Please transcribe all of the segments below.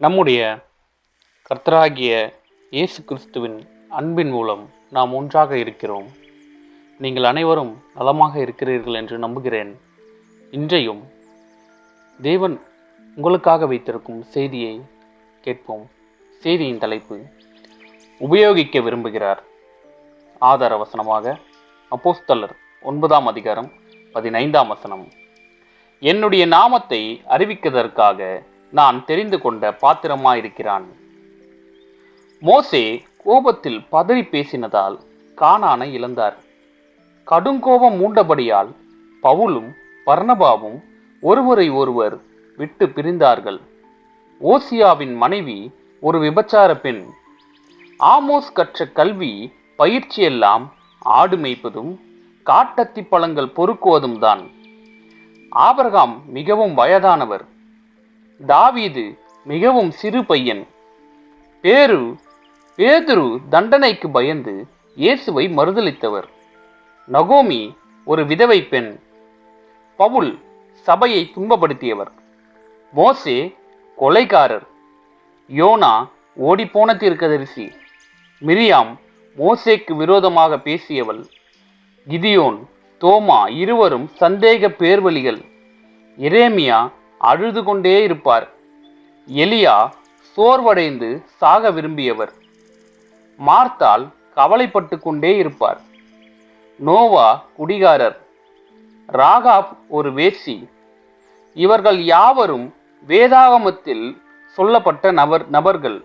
நம்முடைய கர்த்தராகிய இயேசு கிறிஸ்துவின் அன்பின் மூலம் நாம் ஒன்றாக இருக்கிறோம். நீங்கள் அனைவரும் நலமாக இருக்கிறீர்கள் என்று நம்புகிறேன். இன்றையும் தேவன் உங்களுக்காக வைத்திருக்கும் செய்தியை கேட்போம். செய்தியின் தலைப்பு உபயோகிக்க விரும்புகிறார். ஆதார வசனமாக அப்போஸ்தலர் ஒன்பதாம் அதிகாரம் பதினைந்தாம் வசனம். என்னுடைய நாமத்தை அறிவிக்கதற்காக நான் தெரிந்து கொண்ட பாத்திரமாயிருக்கிறான். மோசே கோபத்தில் பதறி பேசினதால் காணான இழந்தார். கடுங்கோபம் மூண்டபடியால் பவுலும் பர்ணபாவும் ஒருவரை ஒருவர் விட்டு பிரிந்தார்கள். ஓசியாவின் மனைவி ஒரு விபச்சார பெண். ஆமோஸ் கற்ற கல்வி பயிற்சியெல்லாம் ஆடு மேய்ப்பதும் காட்டத்தி பழங்கள் பொறுக்குவதும் தான் ஆபரகாம் மிகவும் வயதானவர். தாவீது மிகவும் சிறு பையன். பேரு பேதுரு தண்டனைக்கு பயந்து இயேசுவை மறுதளித்தவர் நகோமி ஒரு விதவை பெண். பவுல் சபையை துன்பப்படுத்தியவர். மோசே கொலைகாரர். யோனா ஓடிப்போன தீர்க்கதரிசி. மிரியாம் மோசேக்கு விரோதமாக பேசியவள். கிதியோன் தோமா இருவரும் சந்தேக பேர்வழிகள். இரேமியா அழுது கொண்டே இருப்பார். எலியா சோர்வடைந்து சாக விரும்பியவர். மார்த்தால் கவலைப்பட்டு கொண்டே இருப்பார். நோவா குடிகாரர். ராகாப் ஒரு வேசி இவர்கள் யாவரும் வேதாகமத்தில் சொல்லப்பட்ட நபர் நபர்கள்.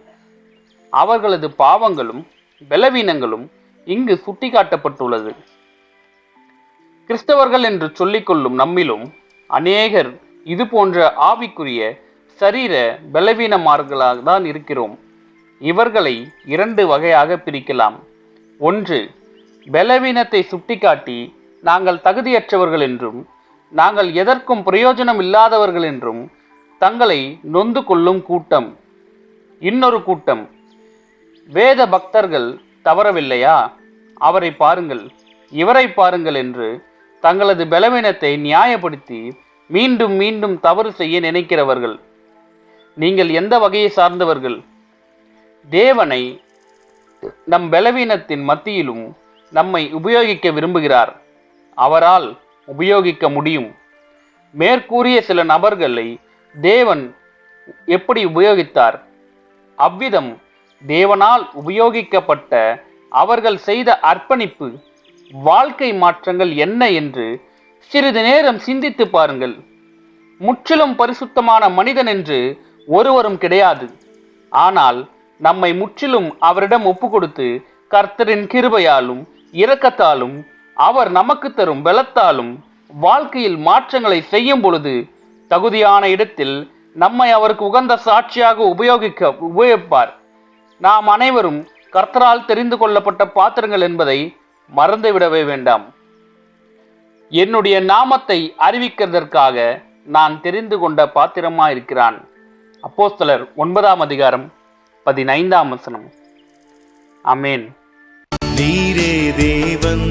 அவர்களது பாவங்களும் பலவீனங்களும் இங்கு சுட்டிக்காட்டப்பட்டுள்ளது. கிறிஸ்தவர்கள் என்று சொல்லிக்கொள்ளும் நம்மிலும் அநேகர் இது போன்ற ஆவிக்குரிய சரீர பலவீனமார்களாக தான் இருக்கிறோம். இவர்களை இரண்டு வகையாக பிரிக்கலாம். ஒன்று பலவீனத்தை சுட்டிக்காட்டி நாங்கள் தகுதியற்றவர்கள் என்றும் நாங்கள் எதற்கும் பிரயோஜனம் இல்லாதவர்கள் என்றும் தங்களை நொந்து கொள்ளும் கூட்டம். இன்னொரு கூட்டம் வேத பக்தர்கள் தவறவில்லையா? அவரை பாருங்கள் இவரை பாருங்கள் என்று தங்களது பலவீனத்தை நியாயப்படுத்தி மீண்டும் மீண்டும் தவறு செய்ய நினைக்கிறவர்கள். நீங்கள் எந்த வகையை சார்ந்தவர்கள்? தேவனை நம் பலவீனத்தின் மத்தியிலும் நம்மை உபயோகிக்க விரும்புகிறார். அவரால் உபயோகிக்க முடியும். மேற்கூறிய சில நபர்களை தேவன் எப்படி உபயோகித்தார்? அவ்விதம் தேவனால் உபயோகிக்கப்பட்ட அவர்கள் செய்த அர்ப்பணிப்பு வாழ்க்கை மாற்றங்கள் என்ன என்று சிறிது நேரம் சிந்தித்து பாருங்கள். முற்றிலும் பரிசுத்தமான மனிதன் என்று ஒருவரும் கிடையாது. ஆனால் நம்மை முற்றிலும் அவரிடம் ஒப்பு கொடுத்து கர்த்தரின் கிருபையாலும் இரக்கத்தாலும் அவர் நமக்கு தரும் பலத்தாலும் வாழ்க்கையில் மாற்றங்களை செய்யும் பொழுது தகுதியான இடத்தில் நம்மை அவருக்கு உகந்த சாட்சியாக உபயோகிக்க உபயோகிப்பார். நாம் அனைவரும் கர்த்தரால் தெரிந்து கொள்ளப்பட்ட பாத்திரங்கள் என்பதை மறந்துவிடவே வேண்டாம். என்னுடைய நாமத்தை அறிவிக்கிறதற்காக நான் தெரிந்து கொண்ட பாத்திரமா இருக்கிறான். அப்போஸ்தலர் ஒன்பதாம் அதிகாரம் பதினைந்தாம் வசனம். அமேன் நீரே தேவன்